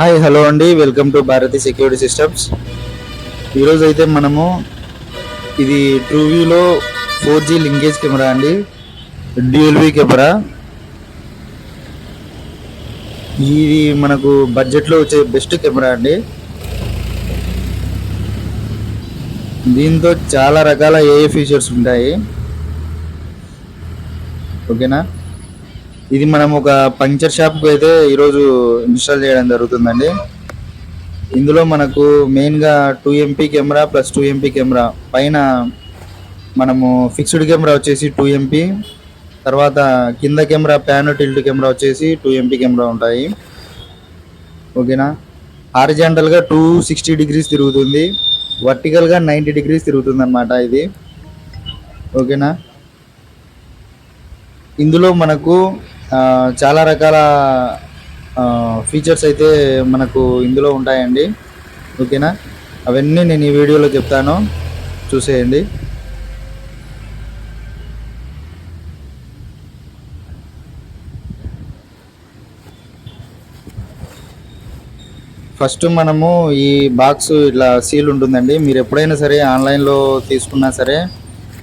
Hi hello అండి. Welcome to Bharathi security systems ఈరోజు అయితే మనము ఇది ట్రూవ్యూలో ఫోర్ జీ లింకేజ్ కెమెరా అండి. డ్యూఎల్వి కెమెరా ఇది మనకు బడ్జెట్లో వచ్చే బెస్ట్ కెమెరా అండి. దీంతో చాలా రకాల ఏఏ ఫీచర్స్ ఉంటాయి. ఓకేనా ఇది మనం ఒక పంక్చర్ షాప్కి అయితే ఈరోజు ఇన్స్టాల్ చేయడం జరుగుతుందండి. ఇందులో మనకు మెయిన్గా two MP camera plus two MP camera. పైన మనము ఫిక్స్డ్ కెమెరా వచ్చేసి టూ ఎంపీ తర్వాత కింద కెమెరా ప్యాన్ టిల్ట్ కెమెరా వచ్చేసి టూ ఎంపీ కెమెరా ఉంటాయి. ఓకేనా? హారిజాంటల్గా టూ సిక్స్టీ డిగ్రీస్ తిరుగుతుంది. వర్టికల్గా నైంటీ డిగ్రీస్ తిరుగుతుంది అనమాట ఇది. ఓకేనా? ఇందులో మనకు చాలా రకాల ఫీచర్స్ అయితే మనకు ఇందులో ఉంటాయండి. ఓకేనా? అవన్నీ నేను ఈ వీడియోలో చెప్తాను. చూసేయండి. ఫస్ట్ మనము ఈ బాక్స్ ఇట్లా సీల్ ఉంటుందండి. మీరు ఎప్పుడైనా సరే ఆన్లైన్లో తీసుకున్నా సరే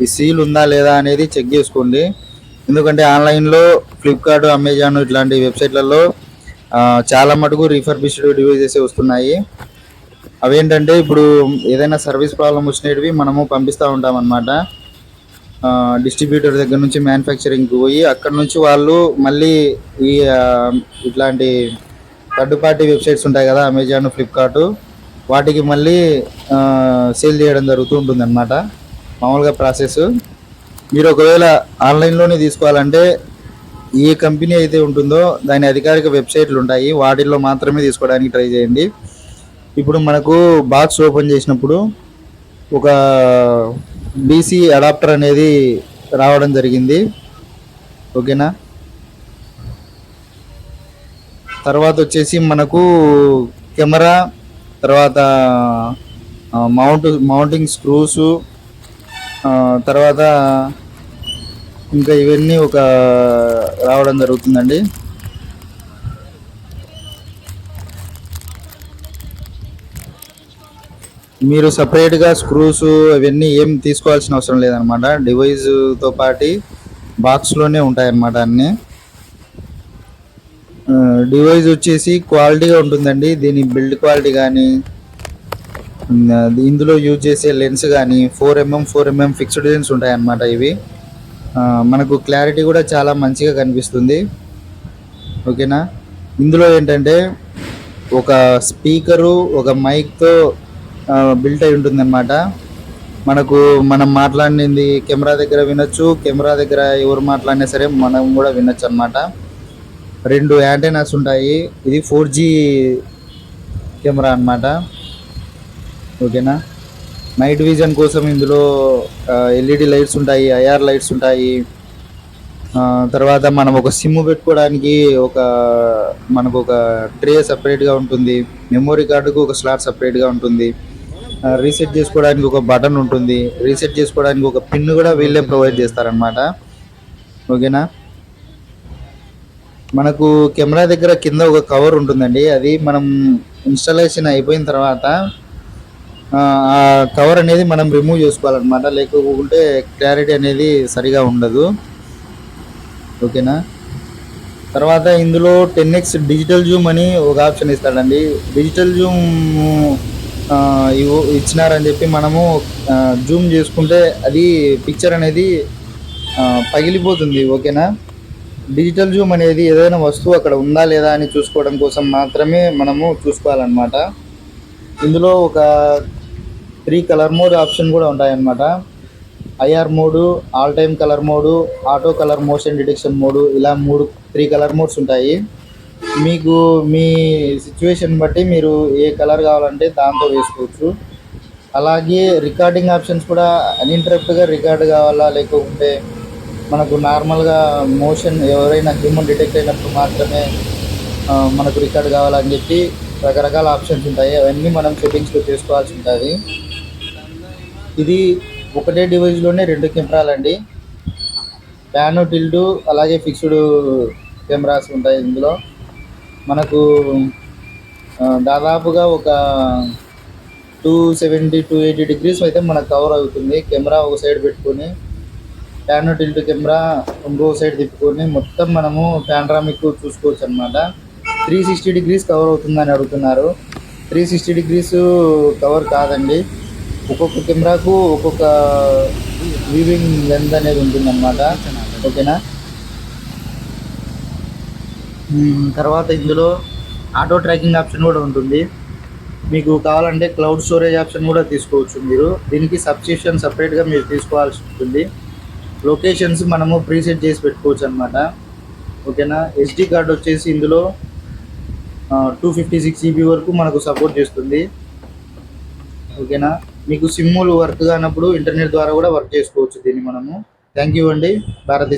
ఈ సీల్ ఉందా లేదా అనేది చెక్ చేసుకోండి. ఎందుకంటే ఆన్లైన్లో ఫ్లిప్కార్ట్ అమెజాన్ ఇట్లాంటి వెబ్సైట్లలో చాలా మటుకు రీఫర్బిష్డ్ డివైజెస్ వస్తున్నాయి. అవేంటంటే ఇప్పుడు ఏదైనా సర్వీస్ ప్రాబ్లం వచ్చినవి మనము పంపిస్తూ ఉంటాం అనమాట డిస్ట్రిబ్యూటర్ దగ్గర నుంచి మ్యానుఫ్యాక్చరింగ్కి పోయి అక్కడ నుంచి వాళ్ళు మళ్ళీ ఈ ఇట్లాంటి థర్డ్ పార్టీ వెబ్సైట్స్ ఉంటాయి కదా అమెజాన్ ఫ్లిప్కార్ట్ వాటికి మళ్ళీ సేల్ చేయడం జరుగుతూ ఉంటుంది అనమాట మామూలుగా ప్రాసెస్ మీరు ఒకవేళ ఆన్లైన్లోనే తీసుకోవాలంటే ఏ కంపెనీ అయితే ఉంటుందో దాని అధికారిక వెబ్సైట్లు ఉంటాయి. వాటిల్లో మాత్రమే తీసుకోవడానికి ట్రై చేయండి. ఇప్పుడు మనకు బాక్స్ ఓపెన్ చేసినప్పుడు ఒక బీసీ అడాప్టర్ అనేది రావడం జరిగింది. ఓకేనా? తర్వాత వచ్చేసి మనకు కెమెరా తర్వాత మౌంట్ మౌంటింగ్ స్క్రూసు తర్వాత ఇంకా ఇవన్నీ ఒక రావడం జరుగుతుందండి. మీరు సపరేట్గా స్క్రూస్ అవన్నీ ఏం తీసుకోవాల్సిన అవసరం లేదనమాట. డివైజ్తో పాటు బాక్స్లోనే ఉంటాయన్నమాట అన్నీ. డివైజ్ వచ్చేసి క్వాలిటీగా ఉంటుందండి. దీని బిల్డ్ క్వాలిటీ కానీ ఇందులో యూజ్ చేసే లెన్స్ కానీ four MM four MM fixed lens ఉంటాయన్నమాట ఇవి. మనకు క్లారిటీ కూడా చాలా మంచిగా కనిపిస్తుంది. ఓకేనా? ఇందులో ఏంటంటే ఒక స్పీకరు ఒక మైక్తో బిల్ట్ అయి ఉంటుందన్నమాట. మనకు మనం మాట్లాడింది కెమెరా దగ్గర వినొచ్చు కెమెరా దగ్గర ఎవరు మాట్లాడినా సరే మనం కూడా వినొచ్చు అనమాట రెండు యాంటైనాస్ ఉంటాయి. ఇది ఫోర్ జీ కెమెరా అనమాట ఓకేనా? నైట్ విజన్ కోసం ఇందులో ఎల్ఈడి లైట్స్ ఉంటాయి ఐఆర్ లైట్స్ ఉంటాయి. తర్వాత మనం ఒక సిమ్ పెట్టుకోవడానికి ఒక మనకు ఒక ట్రే సపరేట్గా ఉంటుంది. మెమొరీ కార్డుకు ఒక స్లాట్ సపరేట్గా ఉంటుంది. రీసెట్ చేసుకోవడానికి ఒక బటన్ ఉంటుంది. రీసెట్ చేసుకోవడానికి ఒక పిన్ కూడా వీళ్ళే ప్రొవైడ్ చేస్తారనమాట ఓకేనా? మనకు కెమెరా దగ్గర కింద ఒక కవర్ ఉంటుందండి. అది మనం ఇన్స్టాలేషన్ అయిపోయిన తర్వాత ఆ కవర్ అనేది మనం రిమూవ్ చేసుకోవాలన్నమాట. లేకపోతే క్లారిటీ అనేది సరిగా ఉండదు. ఓకేనా తర్వాత ఇందులో టెన్ ఎక్స్ డిజిటల్ జూమ్ అని ఒక ఆప్షన్ ఇస్తాడండి. డిజిటల్ జూమ్ ఇచ్చినారని చెప్పి మనము జూమ్ చేసుకుంటే అది పిక్చర్ అనేది పగిలిపోతుంది. ఓకేనా డిజిటల్ జూమ్ అనేది ఏదైనా వస్తువు అక్కడ ఉందా లేదా అని చూసుకోవడం కోసం మాత్రమే మనము చూసుకోవాలన్నమాట. ఇందులో ఒక త్రీ కలర్ మోడ్ ఆప్షన్ కూడా ఉంటాయన్నమాట. IR mode all time colour mode auto colour motion detection mode ఇలా మూడు త్రీ కలర్ మోడ్స్ ఉంటాయి. మీకు మీ సిచ్యువేషన్ బట్టి మీరు ఏ కలర్ కావాలంటే దాంతో వేసుకోవచ్చు. అలాగే రికార్డింగ్ ఆప్షన్స్ కూడా అన్ఇంటరప్ట్గా రికార్డ్ కావాలా లేకుంటే మనకు నార్మల్గా మోషన్ ఎవరైనా హ్యూమన్ డిటెక్ట్ అయినప్పుడు మాత్రమే మనకు రికార్డ్ కావాలని చెప్పి రకరకాల ఆప్షన్స్ ఉంటాయి. అవన్నీ మనం సెట్టింగ్స్లో చేసుకోవాల్సి ఉంటుంది. ఇది ఒకటే డివైస్లోనే రెండు కెమెరాలండి. ప్యాను టిల్డు అలాగే ఫిక్స్డ్ కెమెరాస్ ఉంటాయి ఇందులో. మనకు దాదాపుగా ఒక two seventy two eighty degrees అయితే మనకు కవర్ అవుతుంది. కెమెరా ఒక సైడ్ పెట్టుకొని ప్యాన్ టిల్ట్ కెమెరా ఇంకో సైడ్ తిప్పుకొని మొత్తం మనము పాండ్రామిక్ చూసుకోవచ్చు అనమాట త్రీ సిక్స్టీ డిగ్రీస్ కవర్ అవుతుందని అడుగుతున్నారు. త్రీ సిక్స్టీ డిగ్రీస్ కవర్ కాదండి. ఒక్కొక్క కెమెరాకు ఒక్కొక్క వీవింగ్ లెంత్ అనేది ఉంటుందన్నమాట. ఓకేనా? తర్వాత ఇందులో ఆటో ట్రాకింగ్ ఆప్షన్ కూడా ఉంటుంది. మీకు కావాలంటే క్లౌడ్ స్టోరేజ్ ఆప్షన్ కూడా తీసుకోవచ్చు మీరు. దీనికి సబ్స్క్రిప్షన్ సపరేట్గా మీరు తీసుకోవాల్సి ఉంటుంది. లొకేషన్స్ మనము ప్రీసెట్ చేసి పెట్టుకోవచ్చు అనమాట ఓకేనా? ఎస్డి కార్డ్ వచ్చేసి ఇందులో టూ ఫిఫ్టీ సిక్స్ జీబీ వరకు మనకు సపోర్ట్ చేస్తుంది. ఓకేనా? మీకు సిమ్ములు వర్క్ కానప్పుడు ఇంటర్నెట్ ద్వారా కూడా వర్క్ చేసుకోవచ్చు దీన్ని మనము. థ్యాంక్ యూ అండి. భారతదేశం